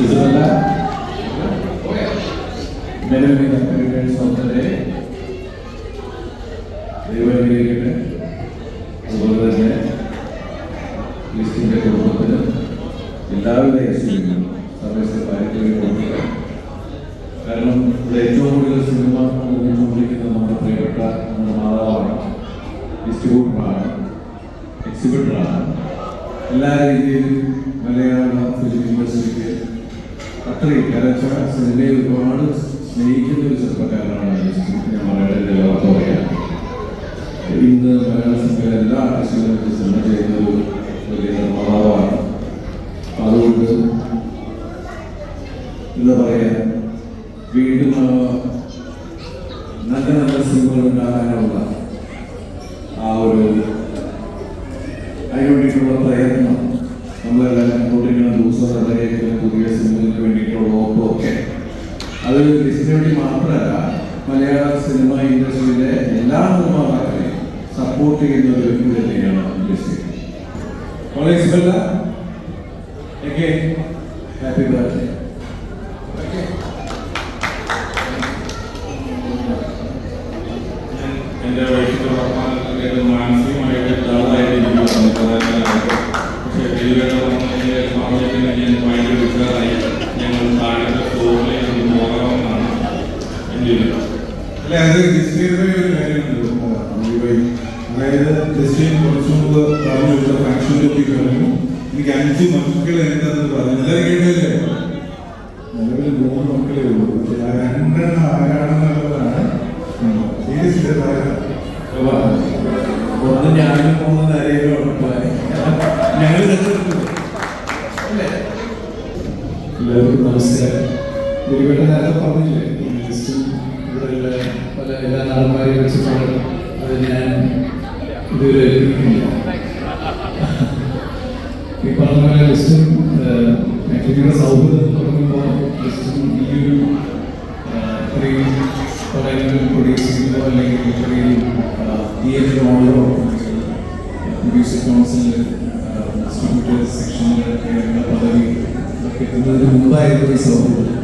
ഇതുമല്ല many many happy returns of the day. ദൈവം അനുഗ്രഹിക്കട്ടെ അതുപോലെ തന്നെ ക്രിസ്റ്റിന്റെ കുടുംബത്തിന് എല്ലാവിധ ഐശ്വര്യങ്ങളും സർവീസ് പാലിക്കുകയും കാരണം ഇവിടെ ഏറ്റവും കൂടുതൽ സിനിമ നിർമ്മിച്ചുകൊണ്ടിരിക്കുന്നത് നമ്മുടെ പ്രിയപ്പെട്ട നമ്മുടെ മാതാവാണ് ഡിസ്ട്രിബ്യൂട്ടറാണ് എക്സിബിറ്ററാണ് എല്ലാ രീതിയിലും മലയാള ഫിലിം ഇൻഡസ്ട്രിക്ക് അത്രയും കാരണം സിനിമയെ ഒരുപാട് സ്നേഹിക്കുന്ന ഒരു ചെറുപ്പക്കാരനാണ് ഞാൻ മലയാളത്തിന്റെ വാർത്ത പറയാം. ഇന്ന് മലയാള സിനിമയിലെ എല്ലാ ആർട്ടിസ്റ്റുകളും സിനിമ ചെയ്യുന്ന ഒരു വലിയ നിർമ്മാതാവാണ്. അതുകൊണ്ട് എന്താ പറയുക വീണ്ടും നല്ല നല്ല സിനിമകൾ ഉണ്ടാകാനുള്ള സപ്പോർട്ട് ചെയ്യുന്ന ഒരു വ്യക്തി തന്നെയാണ് ലിസ്റ്റ് കോളേജ് ബെല്ല ഹാപ്പി ബർത്ത്ഡേ എന്റെ വൈഫിന്റെ വർത്തമാനത്തിലേക്ക് മാനസികമായിട്ട് പ്രധാനമായിട്ട്. പക്ഷേ ഡെലിവറി സമയത്തിന് ഞാൻ ഭയങ്കര വിഷയമായി ഞങ്ങൾ ഫ്ലോറിലേക്ക് ഒന്ന് പോകാമെന്നാണ് എന്റെ അല്ല അത് രണ്ടെണ്ണം ആരാണെന്നുള്ളതാണ് സീരിയസ് ഒന്ന് ഞാനും മൂന്ന് നരയിലും ഞങ്ങൾ എല്ലാവർക്കും നമസ്കാരം ഗുരുവേട്ട നേരത്തെ പറഞ്ഞില്ലേ ഇവിടെയുള്ള പല എല്ലാ നടന്മാരെയും വെച്ചിട്ടാണ് അത് ഞാൻ ഇതുവരെ എത്തിയിട്ടില്ല ഈ പറഞ്ഞ പോലെ ലിസ്റ്റും സൗഹൃദം തുടങ്ങുമ്പോൾ ലിസ്റ്റും ഈ ഒരു ഇത്രയും പടങ്ങൾ പ്രൊഡ്യൂസ് ചെയ്യുമ്പോൾ അല്ലെങ്കിൽ ഇത്രയും തിയേറ്റർ ഓണറോ മ്യൂസിക് കൗൺസിലിൽ ഡിസ്ട്രിബ്യൂട്ടേഴ്സ് സെക്ഷനിൽ പദവി എത്തുന്നതിന് മുമ്പായിരുന്നു ഈ സൗഹൃദം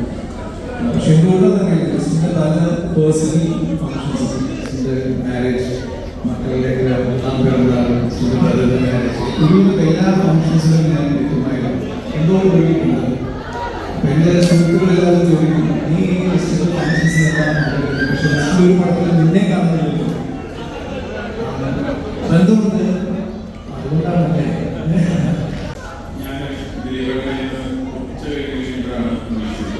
പക്ഷെ എന്തുകൊണ്ട് തന്നെ ക്രിസ്റ്റിന്റെ പല പേഴ്സണൽ ഫങ്ഷൻസ് ക്രിസ്റ്റിന്റെ മാരേജ് മക്കളുടെ ഒന്നാം പിറന്നാൾ ക്രിസ്റ്റിന്റെ ബ്രദറിന്റെ മാരേജ് ഇതുപോലത്തെ എല്ലാ ഫങ്ഷൻസിലും ഞാൻ എത്തുമായിരുന്നു എന്തോ ഒഴുകിയിട്ടുണ്ട് അപ്പൊ എന്റെ സുഹൃത്തുക്കളെല്ലാവരും ചോദിക്കും പക്ഷെ ഒരു പടത്തിൽ നിന്നെ കാണുന്നില്ലല്ലോ അതെന്തുകൊണ്ട് അതുകൊണ്ടാണ് ഞാൻ ദിലീപേട്ടനെ ഉച്ച കഴിഞ്ഞിട്ടാണ്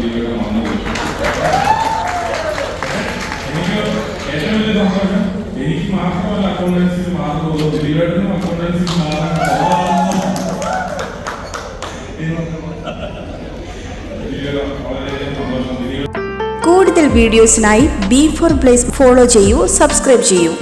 തീർന്നതാണ് ദിലീപേട്ടൻ വന്നത് എനിക്ക് ഏറ്റവും വലിയ സന്തോഷം എനിക്ക് മാത്രമല്ല അക്കൗണ്ടൻസിൽ മാറുന്നുള്ളൂ ദിലീപേട്ടനും അക്കൗണ്ടൻസിൽ മാറാൻ ദിലീപേട്ടൻ വളരെയധികം സന്തോഷം ദിലീപ് കൂടുതൽ വീഡിയോസിനായി ബി ഫോർ പ്ലേസ് ഫോളോ ചെയ്യൂ സബ്സ്ക്രൈബ് ചെയ്യൂ